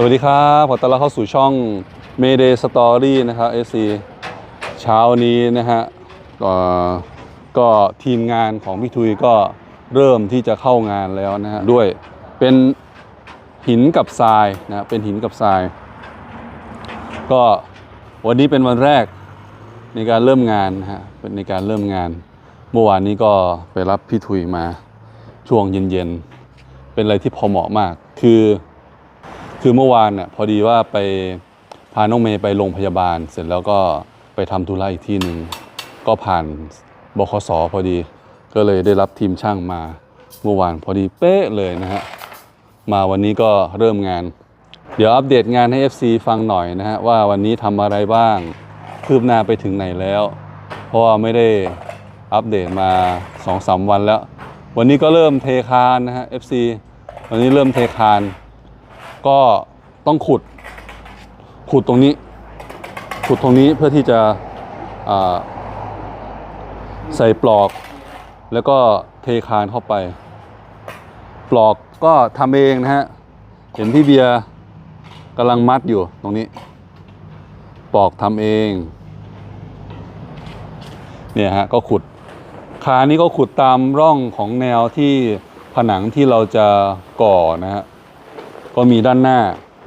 สวัสดีครับขอต้อนรับเข้าสู่ช่อง Mayday Story นะครับ AC เช้านี้นะฮะก็ทีมงานของพี่ทุยก็เริ่มที่จะเข้างานแล้วนะฮะด้วยเป็นหินกับทรายนะเป็นหินกับทราย ก็วันนี้เป็นวันแรกในการเริ่มงานนะฮะเป็นในการเริ่มงาน เมื่อวานนี้ก็ไปรับพี่ทุยมาช่วงเย็นๆเป็นอะไรที่พอเหมาะมากคือ คือเมื่อวานน่ะพอดีว่าไปพาน้องเมย์ไปโรงพยาบาล เสร็จแล้วก็ไปทำธุระอีกที่หนึ่งก็ผ่านบคสพอดี ก็เลยได้รับทีมช่างมาเมื่อวานพอดีเป๊ะเลยนะฮะมาวันนี้ก็เริ่มงาน เดี๋ยวอัปเดตงานให้ FC ฟังหน่อยนะฮะว่าวันนี้ทำอะไรบ้าง คืบหน้าไปถึงไหนแล้ว เพราะว่าไม่ได้อัปเดตมา2อสวันแล้ว วันนี้ก็เริ่มเทคานนะฮะ FC วันนี้เริ่มเทคาน ก็ต้องขุดขุดตรงนี้ ขุดตรงนี้เพื่อที่จะใส่ปลอก แล้วก็เทคานเข้าไป ปลอกก็ทำเองนะฮะ เห็นพี่เบียร์กำลังมัดอยู่ตรงนี้ ปลอกทำเอง เนี่ยฮะก็ขุด คานนี้ก็ขุดตามร่องของแนวที่ผนังที่เราจะก่อนะฮะ ก็มีด้านหน้า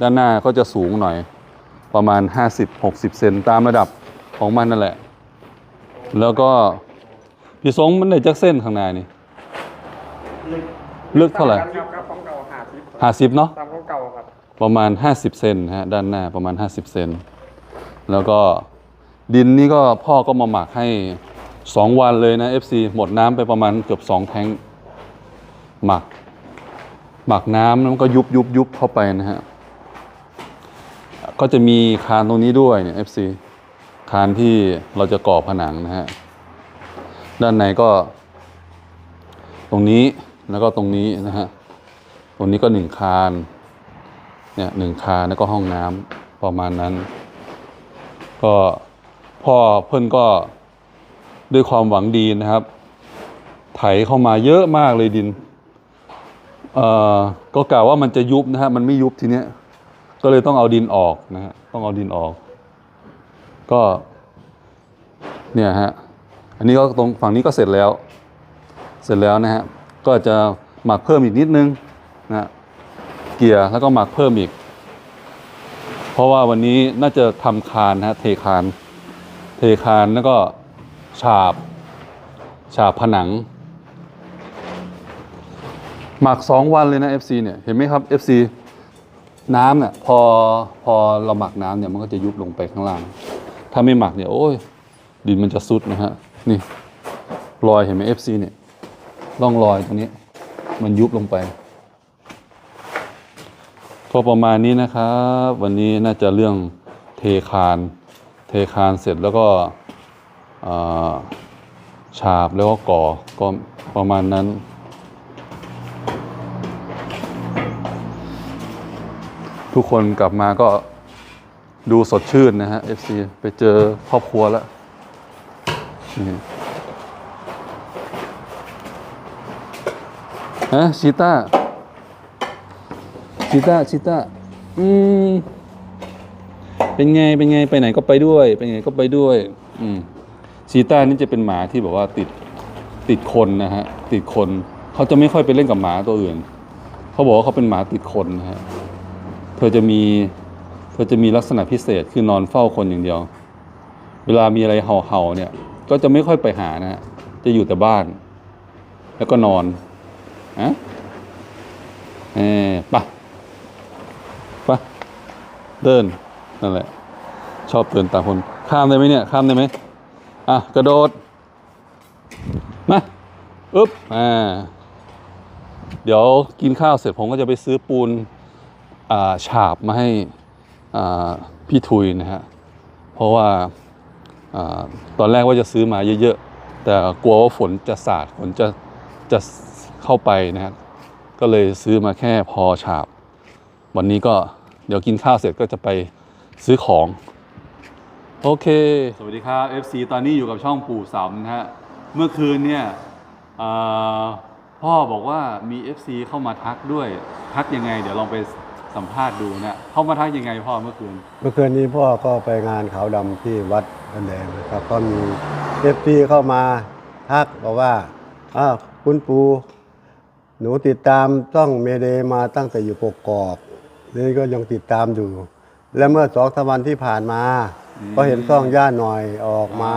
ด้านหน้าก็จะสูงหน่อย ประมาณ 50-60 เซนตามระดับของมันนั่นแหละ แล้วก็พี่สงมันได้จักเส้นข้างในนี่ ลึกเท่าไหร่ครับของเก่าหาสิบห้าสิบเนาะตามของเก่าครับ ประมาณ 50 เซนฮะด้านหน้าประมาณ 50 เซนแล้วก็ดินนี่ก็พ่อก็มาหมักให้ 2 วันเลยนะ FC หมดน้ำไปประมาณเกือบ 2 แทงหมัก หมักน้ำแล้วมันก็ยุบยุบยุบเข้าไปนะฮะ ก็จะมีคานตรงนี้ด้วยเนี่ย FC คานที่เราจะก่อผนังนะฮะ ด้านในก็ ตรงนี้แล้วก็ตรงนี้นะฮะ ตรงนี้ก็หนึ่งคานเนี่ยหนึ่งคานแล้วก็ห้องน้ำประมาณนั้น ก็พ่อเพื่อนก็ด้วยความหวังดีนะครับ ไถเข้ามาเยอะมากเลยดิน ก็กล่าวว่ามันจะยุบนะฮะมันไม่ยุบทีเนี้ย ก็เลยต้องเอาดินออกนะฮะต้องเอาดินออก ก็ เนี่ยฮะอันนี้ก็ตรงฝั่งนี้ก็เสร็จแล้ว เสร็จแล้วนะฮะก็จะหมักเพิ่มอีกนิดนึงนะเกียร์แล้วก็หมักเพิ่มอีก เพราะว่าวันนี้น่าจะทำคานนะฮะเทคาน เทคานแล้วก็ฉาบ ฉาบผนัง หมักสองวันเลยนะ FC เนี่ยเห็นไหมครับ FC น้ำเนี่ยพอพอเราหมักน้ำเนี่ยมันก็จะยุบลงไปข้างล่าง ถ้าไม่หมักเนี่ยโอ้ยดินมันจะซุดนะฮะนี่รอยเห็นไหม FC เนี่ยร่องรอยตรงนี้ มันยุบลงไปก็ประมาณนี้นะครับ วันนี้น่าจะเรื่องเทคาน เทคานเสร็จแล้วก็ฉาบแล้วก็ก่อก็ประมาณนั้น ทุกคนกลับมาก็ดูสดชื่นนะฮะ FC ไปเจอครอบครัวแล้วนี่ฮะชีต้าชิต้าชิต้าอืมเป็นไงเป็นไงไปไหนก็ไปด้วยไปไหนก็ไปด้วย อืมชีต้านี่จะเป็นหมาที่แบบว่าติดติดคนนะฮะ ติดคน เขาจะไม่ค่อยไปเล่นกับหมาตัวอื่น เขาบอกว่าเขาเป็นหมาติดคนนะฮะ ธอจะมี เธอจะมีลักษณะพิเศษคือนอนเฝ้าคนอย่างเดียว เวลามีอะไรเห่าๆเนี่ย ก็จะไม่ค่อยไปหานะฮะจะอยู่แต่บ้าน แล้วก็นอนอะเออไปะปะเดิน นั่นแหละ ชอบเดินตามคน ข้ามได้ไหมเนี่ย ข้ามได้ไหมอะ กระโดด มา อึ๊บ อ่า เดี๋ยวกินข้าวเสร็จผมก็จะไปซื้อปูน ฉาบมาให้พี่ทุยนะฮะ เพราะว่าอาตอนแรกว่าจะซื้อมาเยอะๆ แต่กลัวว่าฝนจะสาดฝนจะจะเข้าไปนะฮะ ก็เลยซื้อมาแค่พอฉาบ วันนี้ก็เดี๋ยวกินข้าวเสร็จก็จะไปซื้อของ โอเค สวัสดีครับ FC ตอนนี้อยู่กับช่องปู่สามนะฮะ เมื่อคืนเนี่ยพ่อบอกว่ามี FC เข้ามาทักด้วย ทักยังไง เดี๋ยวลองไป สัมภาษณ์ดูเนี่ยเขามาทักยังไงพ่อเมื่อคืน เมื่อคืนนี้พ่อก็ไปงานขาวดำที่วัดบันแดงนะครับ ก็มีเอฟซีเข้ามาทักบอกว่าอ้าวคุณปู หนูติดตามต้องเมเดมาตั้งแต่อยู่ปกกอกนี่ก็ยังติดตามอยู่ และเมื่อสองสามวันที่ผ่านมาอืมก็เห็นซ่องย่าหน่อยออกมา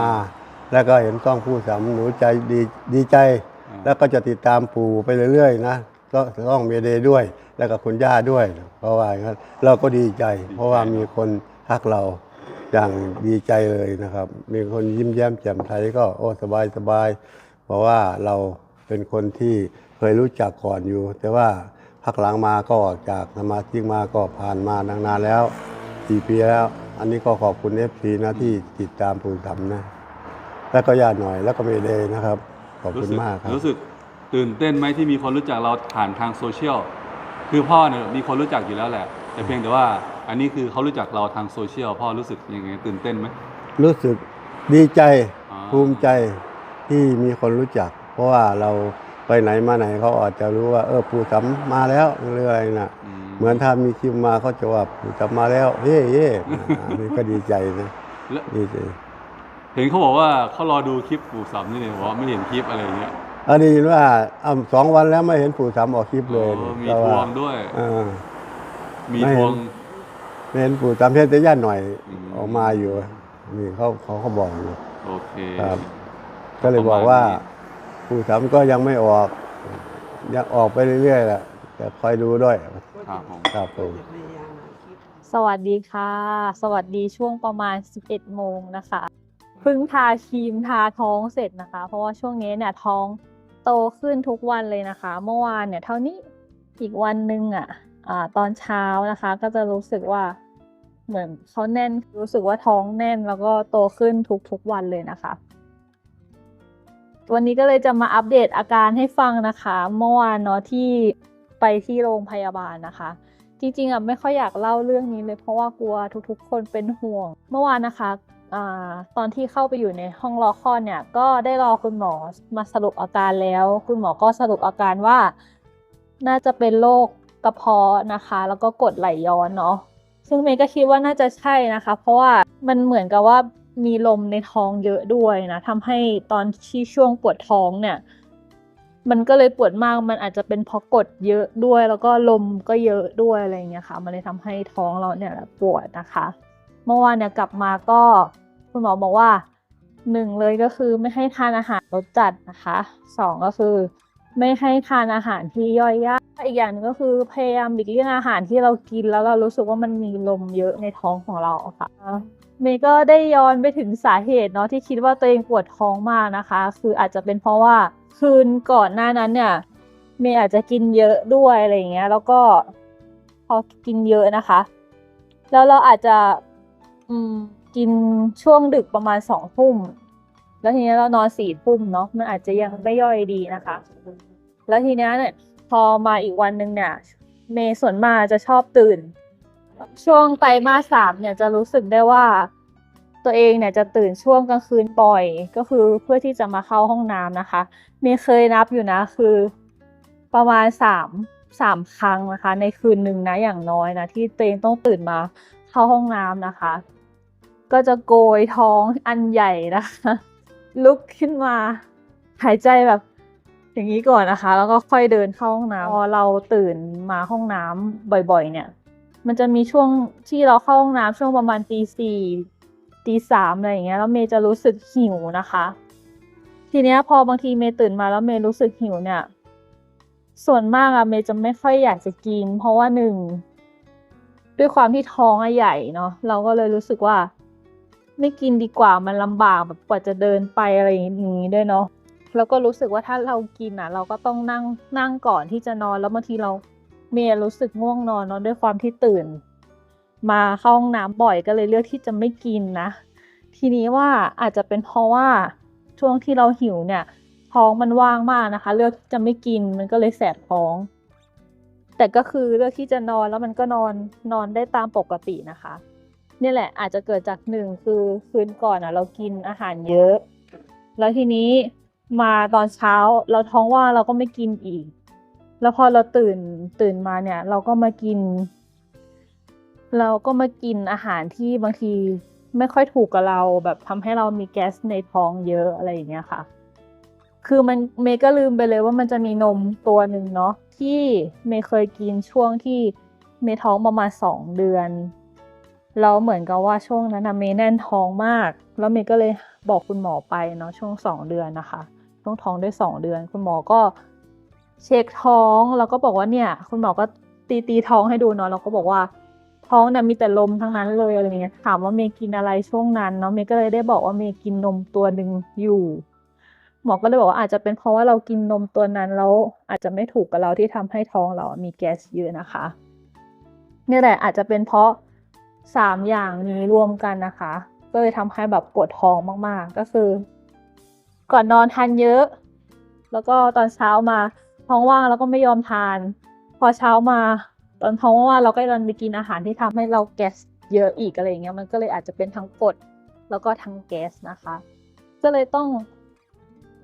แล้วก็เห็นซ่องผู้สำหนูใจดีดีใจอ่าแล้วก็จะติดตามปู่ไปเรื่อยๆนะ ก็ต้องเมเดด้วย แล้วก็คุณย่าด้วย เพราะว่าอย่างนั้นเราก็ดีใจ เพราะว่ามีคนทักเราอย่างดีใจเลยนะครับ มีคนยิ้มแย้มแจ่มใสก็โอ้สบายสบายเพราะว่าเราเป็นคนที่เคยรู้จักก่อนอยู่ แต่ว่าพักหลังมาก็ออกจากสมาชิกมาก็ผ่านมานานๆแล้วสี่ปีแล้ว อันนี้ก็ขอบคุณเอฟซีนะที่ติดตามปู่ทำนะ แล้วก็ญาติหน่อยแล้วก็เมเดนะครับ ขอบคุณมากครับ รู้สึก ตื่นเต้นไหมที่มีคนรู้จักเราผ่านทางโซเชียลคือพ่อเนี่ยมีคนรู้จักอยู่แล้วแหละ แต่เพียงแต่ว่าอันนี้คือเขารู้จักเราทางโซเชียลพ่อรู้สึกยังไงตื่นเต้นไหมรู้สึกดีใจอ่าภูมิใจที่มีคนรู้จัก เพราะว่าเราไปไหนมาไหนเขาอาจจะรู้ว่า เออปู่สำมาแล้วหรืออะไรนะเหมือนถ้ามีคลิปมาเขาจะว่าปู่สำมาแล้วเฮ้เฮ้อันนี้ก็ดีใจนะแล้วดีใจเห็นเขาบอกว่าเขารอดูคลิปปู่สามนี่เลยบอกว่าไม่เห็นคลิปอะไรอย่างเงี้ย อันนี้ว่าอ้าวสองวันแล้วไม่เห็นปู่สำออกคลิปเลยอ๋อมีก็ทวว่างด้วย เออ มีไม่ทเห็นวง ไม่เห็นปู่สำเพียงแต่ญาติหน่อยอืม ออกมาอยู่นี่เขาเขาเขาบอกอยู่ โอเคครับ ก็เลยบอกว่าผู้ทำก็ยังไม่ออกยังออกไปเรื่อยๆแหละแต่คอยดูด้วยครับผม ครับผม สวัสดีค่ะ สวัสดีช่วงประมาณ 11 โมงนะคะ เพิ่งทาครีมทาท้องเสร็จนะคะ เพราะว่าช่วงนี้เนี่ยท้อง โตขึ้นทุกวันเลยนะคะ เมื่อวานเนี่ยเท่านี้อีกวันหนึงอะอ่าตอนเช้านะคะ ก็จะรู้สึกว่าเหมือนเขาแน่นรู้สึกว่าท้องแน่นแล้วก็โตขึ้นทุกๆวันเลยนะคะ วันนี้ก็เลยจะมาอัปเดตอาการให้ฟังนะคะ เมื่อวานเนาะที่ไปที่โรงพยาบาลนะคะจริงๆอะไม่ค่อยอยากเล่าเรื่องนี้เลยเพราะว่ากลัวทุกๆ คนเป็นห่วง เมื่อวานนะคะ อตอนที่เข้าไปอยู่ในห้องรอคลอดเนี่ย ก็ได้รอคุณหมอมาสรุปอาการแล้ว คุณหมอก็สรุปอาการว่า น่าจะเป็นโรคกระเพาะนะคะ แล้วก็กดไหลย้อนเนาะซึ่งเมย์ก็คิดว่าน่าจะใช่นะคะ เพราะว่ามันเหมือนกับว่ามีลมในท้องเยอะด้วยนะทำให้ตอนที่ช่วงปวดท้องเนี่ย มันก็เลยปวดมากมันอาจจะเป็นเพราะกดเยอะด้วย แล้วก็ลมก็เยอะด้วยอะไรอย่างเงี้ยค่ะ มันเลยทำให้ท้องเราเนี่ยปวดนะคะ เมื่อวานเนี่ยกลับมาก็ คุณหมอบอกว่าหนึ่งเลยก็คือไม่ให้ทานอาหารรสจัดนะคะสองก็คือไม่ให้ทานอาหารที่ย่อยยากอีกอย่างหนึงก็คือพยายามหลีกเลี่ยงอาหารที่เรากินแล้วเรารู้สึกว่ามันมีลมเยอะในท้องของเราค่ะเมย์ก็ได้ย้อนไปถึงสาเหตุเนาะที่คิดว่าตัวเองปวดท้องมากนะคะ คืออาจจะเป็นเพราะว่าคืนก่อนหน้านั้นเนี่ยเมย์อาจจะกินเยอะด้วยอะไรอย่างเงี้ย แล้วก็พอกินเยอะนะคะ แล้วเราอาจจะ อืม กินช่วงดึกประมาณสองทุ่ม แล้วทีนี้เรานอนสี่ทุ่มเนาะ มันอาจจะยังไม่ย่อยดีนะคะ แล้วทีนี้เนี่ยพอมาอีกวันหนึ่งเนี่ย เมย์ส่วนมากจะชอบตื่น ช่วงไตรมาสสามเนี่ยจะรู้สึกได้ว่า ตัวเองเนี่ยจะตื่นช่วงกลางคืนบ่อย ก็คือเพื่อที่จะมาเข้าห้องน้ำนะคะ เมย์เคยนับอยู่นะคือประมาณสามสามครั้งนะคะ ในคืนหนึ่งนะอย่างน้อยนะที่ตัวเองต้องตื่นมาเข้าห้องน้ำนะคะ ก็จะโกยท้องอันใหญ่นะคะ ลุกขึ้นมาหายใจแบบอย่างนี้ก่อนนะคะ แล้วก็ค่อยเดินเข้าห้องน้ำพอเราตื่นมาห้องน้ำบ่อยๆ เนี่ย มันจะมีช่วงที่เราเข้าห้องน้ำช่วงประมาณตีสี่ตีสามอะไรอย่างเงี้ยแล้วเมย์จะรู้สึกหิวนะคะ ทีเนี้ยพอบางทีเมย์ตื่นมาแล้วเมย์รู้สึกหิวเนี่ย ส่วนมากอะเมย์จะไม่ค่อยอยากจะกิน เพราะว่าหนึ่งด้วยความที่ท้องอใหญ่เนาะเราก็เลยรู้สึกว่า ไม่กินดีกว่ามันลำบากแบบกว่าจะเดินไปอะไรอย่างนี้ด้วยเนาะแล้วก็รู้สึกว่าถ้าเรากินอะ เราก็ต้องนั่งนั่งก่อนที่จะนอนแล้วบางทีเราเมย์รู้สึกง่วงนอนเนาะด้วยความที่ตื่น มาเข้าห้องน้ำบ่อยก็เลยเลือกที่จะไม่กินนะ ทีนี้ว่าอาจจะเป็นเพราะว่าช่วงที่เราหิวเนี่ย ท้องมันว่างมากนะคะ เลือกที่จะไม่กินมันก็เลยแสบท้อง แต่ก็คือเลือกที่จะนอนแล้วมันก็นอนนอนได้ตามปกตินะคะ นี่แหละอาจจะเกิดจากหนึ่งคือคืนก่อนอะ เรากินอาหารเยอะ แล้วทีนี้มาตอนเช้าเราท้องว่างเราก็ไม่กินอีก แล้วพอเราตื่นตื่นมาเนี่ย เราก็มากิน เราก็มากินอาหารที่บางทีไม่ค่อยถูกกับเราแบบทำให้เรามีแก๊สในท้องเยอะอะไรอย่างเงี้ยค่ะ คือมันเมย์ก็ลืมไปเลยว่ามันจะมีนมตัวหนึ่งเนาะที่เมย์เคยกินช่วงที่เมย์ท้องประมาณสองเดือน แล้วเหมือนกับว่าช่วงนั้นนะเมย์แน่นท้องมาก แล้วเมย์ก็เลยบอกคุณหมอไปเนาะช่วงสองเดือนนะคะ ช่วงท้องได้สองเดือน คุณหมอก็เช็คท้องแล้วก็บอกว่าเนี่ย คุณหมอก็ตีตีท้องให้ดูเนาะแล้วก็บอกว่าท้องเนี่ยมีแต่ลมทั้งนั้นเลยอะไรเงี้ยถามว่าเมย์กินอะไรช่วงนั้นเนาะเมย์ก็เลยได้บอกว่าเมย์กินนมตัวหนึ่งอยู่ หมอก็เลยบอกว่าอาจจะเป็นเพราะว่าเรากินนมตัวนั้นแล้วอาจจะไม่ถูกกับเราที่ทำให้ท้องเรามีแก๊สเยอะนะคะนี่แหละอาจจะเป็นเพราะ สามอย่างนี้รวมกันนะคะ ก็เลยทำให้แบบปวดท้องมากๆ ก็คือ ก่อนนอนทานเยอะ แล้วก็ตอนเช้ามาท้องว่างแล้วก็ไม่ยอมทาน พอเช้ามาตอนท้องว่างเราก็ดันไปกินอาหารที่ทำให้เราแก๊สเยอะอีกอะไรเงี้ยมันก็เลยอาจจะเป็นทั้งกดแล้วก็ทั้งแก๊สนะคะ ก็เลยต้อง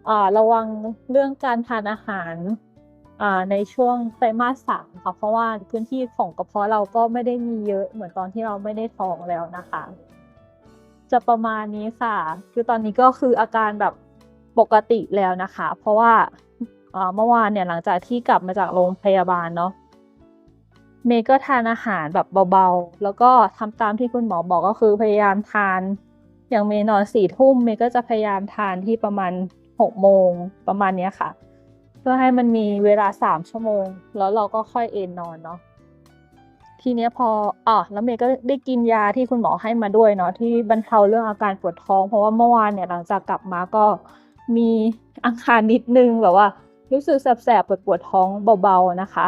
อ่าระวังเรื่องการทานอาหาร ในช่วงไตรมาสสามค่ะเพราะว่าพื้นที่ของกระเพาะเราก็ไม่ได้มีเยอะเหมือนตอนที่เราไม่ได้ท้องแล้วนะคะ จะประมาณนี้ค่ะ คือตอนนี้ก็คืออาการแบบปกติแล้วนะคะ เพราะว่าเมื่อวานเนี่ยหลังจากที่กลับมาจากโรงพยาบาลเนาะเมย์ก็ทานอาหารแบบเบาๆ แล้วก็ทำตามที่คุณหมอบอกก็คือพยายามทาน อย่างเมย์นอนสี่ทุ่มเมย์ก็จะพยายามทานที่ประมาณหกโมงประมาณเนี้ยค่ะ เพื่อให้มันมีเวลาสามชั่วโมง แล้วเราก็ค่อยเอนนอนเนาะทีเนี้ยพออะแล้วเมย์ก็ได้กินยาที่คุณหมอให้มาด้วยเนาะที่บรรเทาเรื่องอาการปวดท้อง เพราะว่าเมื่อวานเนี่ยหลังจากกลับมาก็มีอาการนิดนึงแบบว่า รู้สึกแสบๆปวดปวดท้องเบาๆนะคะ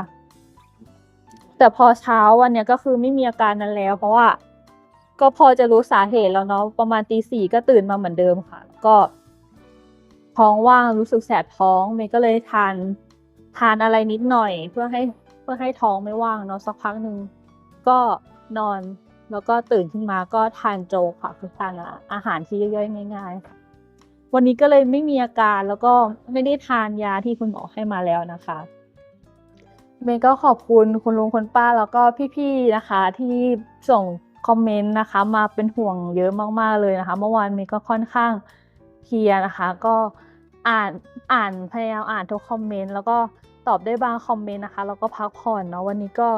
แต่พอเช้าวันเนี้ยก็คือไม่มีอาการนั้นแล้ว เพราะว่าก็พอจะรู้สาเหตุแล้วเนาะประมาณตีสี่ก็ตื่นมาเหมือนเดิมค่ะ ก็ ท้องว่างรู้สึกแสบท้องเมย์ก็เลยทานทานอะไรนิดหน่อย เพื่อให้เพื่อให้ท้องไม่ว่างเนาะสักพักหนึ่งก็นอนแล้วก็ตื่นขึ้นมาก็ทานโจค่ะคือทานอาหารที่ย่อยๆง่ายๆค่ะวันนี้ก็เลยไม่มีอาการแล้วก็ไม่ได้ทานยาที่คุณหมอให้มาแล้วนะคะเมย์ก็ขอบคุณคุณลุงคุณป้าแล้วก็พี่ๆนะคะ ที่ส่งคอมเมนต์นะคะ มาเป็นห่วงเยอะมากๆเลยนะคะ เมื่อวานเมย์ก็ค่อนข้างเพลียนะคะ ก็ อ่านอ่านพยายามอ่านทุกคอมเมนต์แล้วก็ตอบได้บางคอมเมนต์นะคะ แล้วก็พักผ่อนเนาะวันนี้ก็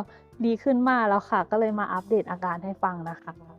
ดีขึ้นมากแล้วค่ะ ก็เลยมาอัปเดตอาการให้ฟังนะคะ